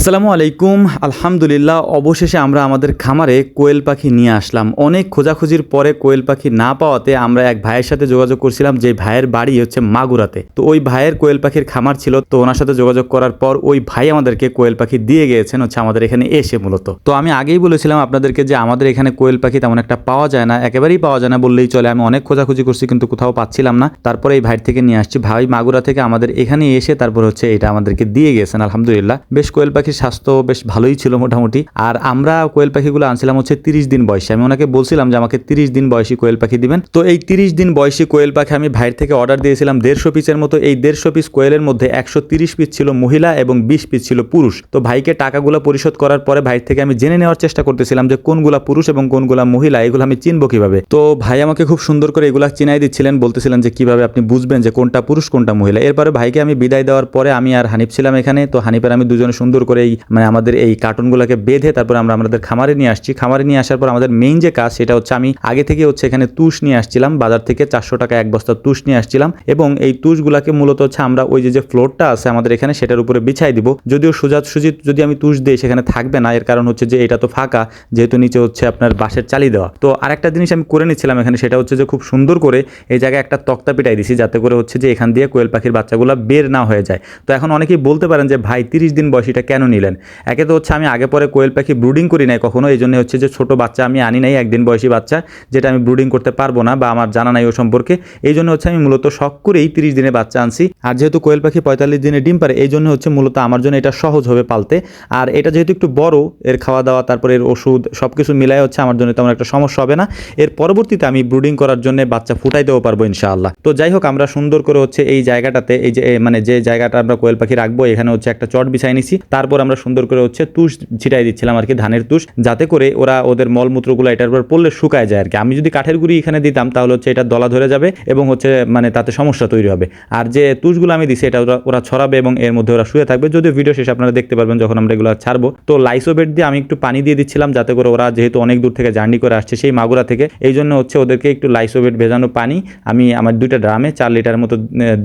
আসসালামু আলাইকুম। আলহামদুলিল্লাহ, অবশেষে আমরা আমাদের খামারে কোয়েল পাখি নিয়ে আসলাম। অনেক খোঁজাখুঁজির পরে কোয়েল পাখি না পাওয়াতে আমরা এক ভাইয়ের সাথে যোগাযোগ করছিলাম, যে ভাইয়ের বাড়ি হচ্ছে মাগুরাতে। তো ওই ভাইয়ের কোয়েল পাখির খামার ছিল, তো ওনার সাথে যোগাযোগ করার পর ওই ভাই আমাদেরকে কোয়েল পাখি দিয়ে গিয়েছেন হচ্ছে আমাদের এখানে এসে মূলত। তো আমি আগেই বলেছিলাম আপনাদেরকে যে আমাদের এখানে কোয়েল পাখি তেমন একটা পাওয়া যায় না, একেবারেই পাওয়া যায় না বললেই চলে। আমি অনেক খোঁজাখুঁজি করছি, কিন্তু কোথাও পাচ্ছিলাম না। তারপরে এই ভাইয়ের থেকে নিয়ে আসছি। ভাই মাগুরা থেকে আমাদের এখানে এসে তারপর হচ্ছে এটা আমাদেরকে দিয়ে গেছেন আলহামদুলিল্লাহ। বেশ কোয়েল পাখির স্বাস্থ্য বেশ ভালোই ছিল মোটামুটি। আর আমরা কোয়েল পাখিগুলো আনছিলাম হচ্ছে তিরিশ দিন বয়সে। আমি ওনাকে বলছিলাম যে আমাকে তিরিশ দিন বয়সী কোয়েল পাখি দিবেন। তো এই তিরিশ দিন বয়সী কোয়েল পাখি আমি ভাইয়ের থেকে অর্ডার দিয়েছিলাম দেড়শো পিসের মতো। এই দেড়শো পিস কোয়েলের মধ্যে একশো তিরিশ পিস ছিল মহিলা এবং বিশ পিস ছিল পুরুষ। তো ভাইকে টাকাগুলো পরিশোধ করার পরে ভাই থেকে আমি জেনে নেওয়ার চেষ্টা করতেছিলাম যে কোনগুলা পুরুষ এবং কোনগুলা মহিলা, এগুলো আমি চিনবো কীভাবে। তো ভাই আমাকে খুব সুন্দর করে এগুলা চিনাই দিচ্ছিলেন, বলতেছিলেন যে কীভাবে আপনি বুঝবেন যে কোনটা পুরুষ, কোনটা মহিলা। এরপরে ভাইকে আমি বিদায় দেওয়ার পরে আমি আর হানিফ ছিলাম এখানে। তো হানিফের আমি দুজনে সুন্দর করে এই মানে আমাদের এই কার্টুনগুলোকে বেঁধে তারপর আমরা আমাদের খামারে নিয়ে আসছি। খামারে নিয়ে আসার পর আমাদের মেইন যে কাজ সেটা হচ্ছে আমি আগে থেকে হচ্ছে এখানে তুষ নিয়ে আসছিলাম, বাজার থেকে চারশো টাকা এক বস্তা তুষ নিয়ে আসছিলাম এবং এই তুষগুলাকে মূলত হচ্ছে আমরা ওই যে যে ফ্লোরটা আছে আমাদের এখানে সেটার উপরে বিছাই দিব। যদিও সুজাত সুজিত যদি আমি তুষ দিই সেখানে থাকবে না, এর কারণ হচ্ছে যে এটা তো ফাঁকা, যেহেতু নিচে হচ্ছে আপনার বাঁশের চালি দেওয়া। তো আরেকটা জিনিস আমি করে নিচ্ছিলাম এখানে, সেটা হচ্ছে যে খুব সুন্দর করে এই জায়গায় একটা তক্তা পিটাই দিছি, যাতে করে হচ্ছে যে এখান দিয়ে কোয়েল পাখির বাচ্চাগুলো বের না হয়ে যায়। তো এখন অনেকেই বলতে পারেন যে, ভাই, তিরিশ দিন বয়সীটা কেন নিলেন? একে তো হচ্ছে আমি আগে পরে কোয়েল পাখি ব্রুডিং করি নাই কখনো এই জন্য হচ্ছে যে ছোট বাচ্চা আমি আনি নাই, একদিন বয়সী বাচ্চা, যেটা আমি ব্রুডিং করতে পারব না বা আমার জানা নাই ও সম্পর্কে। এই জন্য হচ্ছে আমি মূলত শখ করেই তিরিশ দিনে বাচ্চা আনছি। আর যেহেতু কোয়েল পাখি পঁয়তাল্লিশ দিনে ডিম পারে এই জন্য হচ্ছে মূলত আমার জন্য এটা সহজ হবে পালতে। আর এটা যেহেতু একটু বড়, এর খাওয়া দাওয়া তারপরে এর ওষুধ সব কিছু মিলাই হচ্ছে আমার জন্য তেমন একটা সমস্যা হবে না। এর পরবর্তীতে আমি ব্রুডিং করার জন্য বাচ্চা ফুটাইতেও পারব ইনশাআল্লাহ। তো যাই হোক, আমরা সুন্দর করে হচ্ছে এই জায়গাটাতে, এই যে মানে যে জায়গাটা আমরা কোয়েল পাখি রাখব, এখানে হচ্ছে একটা চট বিছাই নিছি। তারপর আমরা সুন্দর করে হচ্ছে তুষ ছিটাই দিচ্ছিলাম আর কি, ধানের তুষ, যাতে করে ওরা ওদের মলমূত্রগুলো এটার উপর পড়লে শুকায় যায় আর কি। আমি যদি কাঠের গুঁড়ি এখানে দিতাম, তাহলে হচ্ছে এটা দলা ধরে যাবে এবং হচ্ছে মানে তাতে সমস্যা তৈরি হবে। আর যে তুষগুলো আমি দিছি, এটা ওরা ওরা ছড়াবে এবং এর মধ্যে ওরা শুয়ে থাকবে। যদিও ভিডিও শেষে আপনারা দেখতে পারবেন যখন আমরা এগুলো ছাড়বো। তো লাইসোবেট দিয়ে আমি একটু পানি দিয়ে দিচ্ছিলাম, যাতে করে ওরা যেহেতু অনেক দূর থেকে জার্নি করে আসছে সেই মাগুরা থেকে, এই জন্য হচ্ছে ওদেরকে একটু লাইসোবেট ভেজানো পানি আমি আমার দুইটা ড্রামে চার লিটার মতো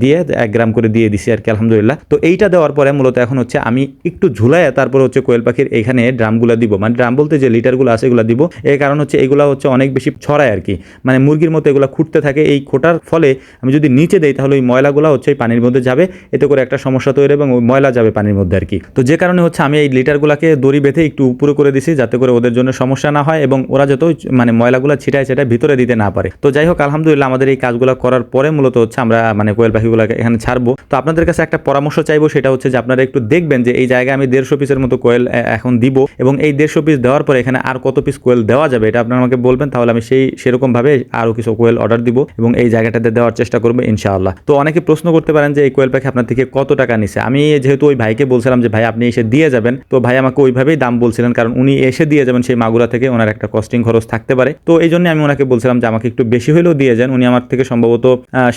দিয়ে এক গ্রাম করে দিয়ে দিছি আর কি, আলহামদুলিল্লাহ। তো এইটা দেওয়ার পরে মূলত এখন হচ্ছে আমি একটু ঝুলাইয়া তারপর হচ্ছে কোয়েল পাখির এখানে ড্রামগুলো দিব। মানে ড্রাম বলতে যে লিটারগুলো আছে এগুলো দিব। এর কারণ হচ্ছে এগুলো হচ্ছে অনেক বেশি ছড়ায় আর কি মানে মুরগির মতো এগুলো খুঁটতে থাকে। এই খোটার ফলে আমি যদি নিচে দেই তাহলে ওই ময়লাগুলো হচ্ছে এই পানির মধ্যে যাবে। এতে করে একটা সমস্যা তৈরি এবং ওই ময়লা যাবে পানির মধ্যে আর কি তো যে কারণে হচ্ছে আমি এই লিটারগুলোকে দড়ি বেঁধে একটু উপরে করে দিছি যাতে করে ওদের জন্য সমস্যা না হয় এবং ওরা যত মানে ময়লাগুলো ছিটায় সেটায় ভিতরে দিতে না পারে। তো যাই হোক, আলহামদুলিল্লাহ আমাদের এই কাজগুলো করার পরে মূলত হচ্ছে আমরা মানে কোয়েল পাখিগুলোকে এখানে ছাড়বো। তো আপনাদের কাছে একটা পরামর্শ চাইব, সেটা হচ্ছে যে আপনারা একটু দেখবেন যে এই জায়গায় আমি দেড়শো পিসের মতো কোয়েল এখন দিব। এবং এই দেড়শো পিস দেওয়ার পরে এখানে আর কত পিস কোয়েল দেওয়া যাবে, এটা আপনারা আমাকে বলবেন, তাহলে আমি সেই, সেরকমভাবে আরও কিছু কোয়েল অর্ডার দিব এবং এই জায়গাটাতে দেওয়ার চেষ্টা করব, ইনশাআল্লাহ। তো অনেকে প্রশ্ন করতে পারেন যে, এই কোয়েল পাখি আপনার থেকে কত টাকা নিছে? আমি যেহেতু ওই ভাইকে বলছিলাম যে, ভাই, আপনি এসে দিয়ে যাবেন। তো ভাই আমাকে ওইভাবেই দাম বলছিলেন, কারণ উনি এসে দিয়ে যাবেন সেই মাগুরা থেকে, ওনার একটা কস্টিং খরচ থাকতে পারে। তো এই জন্য আমি ওনাকে বলছিলাম যে, আমাকে একটু বেশি হলেও দিয়ে যান। উনি আমার থেকে সম্ভবত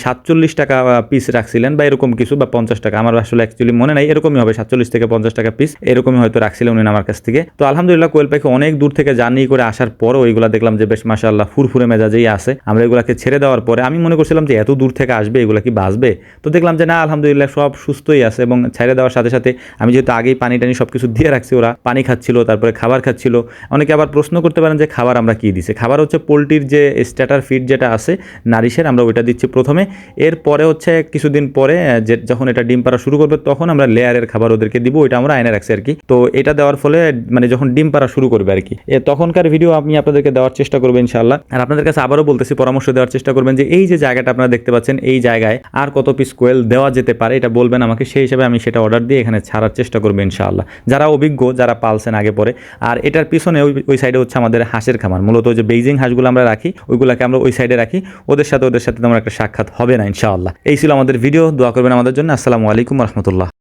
সাতচল্লিশ টাকা পিস রাখছিলেন, বা এরকম কিছু, বা পঞ্চাশ টাকা। আমার আসলে অ্যাকচুয়ালি মনে নাই, এরকমই হবে, সাতচল্লিশ থেকে পঞ্চাশ টাকা পিস এরকমই হয়তো রাখছিলেন উনি আমার কাছ থেকে। তো আলহামদুলিল্লাহ কোয়েল পাখি অনেক দূর থেকে জার্নি করে আসার পরও ওইগুলা দেখলাম যে বেশ মাশাআল্লাহ ফুরফুরে মেজাজেই আছে। আমরা এগুলাকে ছেড়ে দেওয়ার পরে আমি মনে করছিলাম যে এত দূর থেকে আসবে, এগুলা কি বাঁচবে? তো দেখলাম যে না, আলহামদুলিল্লাহ সব সুস্থই আছে এবং ছেড়ে দেওয়ার সাথে সাথে আমি যেহেতু আগেই পানি টানি সব কিছু দিয়ে রাখছি, ওরা পানি খাচ্ছিল, তারপরে খাবার খাচ্ছিল। অনেকে আবার প্রশ্ন করতে পারেন যে খাবার আমরা কি দিছি? খাবার হচ্ছে পোলট্রির যে স্ট্যাটার ফিড যেটা আছে, নারিশের, আমরা ওইটা দিচ্ছি প্রথমে। এরপরে হচ্ছে কিছুদিন পরে যে যখন এটা ডিম পাড়া শুরু করবে, তখন আমরা লেয়ারের খাবার ওদেরকে দিব, ওইটা আমরা আয়নে রাখছি আর কি। তো এটা দেওয়ার ফলে মানে যখন ডিম পাড়া শুরু করবে আর কি তখনকার ভিডিও আমি আপনাদেরকে দেওয়ার চেষ্টা করব ইনশাল্লাহ আর আপনাদের কাছে আবারও বলতেছি, পরামর্শ দেওয়ার চেষ্টা করবেন যে এই যে জায়গাটা আপনারা দেখতে পাচ্ছেন, এই জায়গায় আর কত পিস কোয়েল দেওয়া যেতে পারে, এটা বলবেন আমাকে। সেই হিসাবে আমি সেটা অর্ডার দিয়ে এখানে ছাড়ার চেষ্টা করব ইনশাআল্লাহ। যারা অভিজ্ঞ, যারা পালছেন আগে পরে, আর এটার পিছনে ওই ওই সাইডে হচ্ছে আমাদের হাঁসের খামার। মূলত যে বেইজিং হাঁসগুলো আমরা রাখি, ওইগুলোকে আমরা ওই সাইডে রাখি। ওদের সাথে ওদের সাথে তেমন একটা সাক্ষাৎ হবে না ইনশাআল্লাহ। এই ছিল আমাদের ভিডিও দোয়া করবেন আমাদের জন্য। আসসালামু আলাইকুম রহমতুল্লাহ।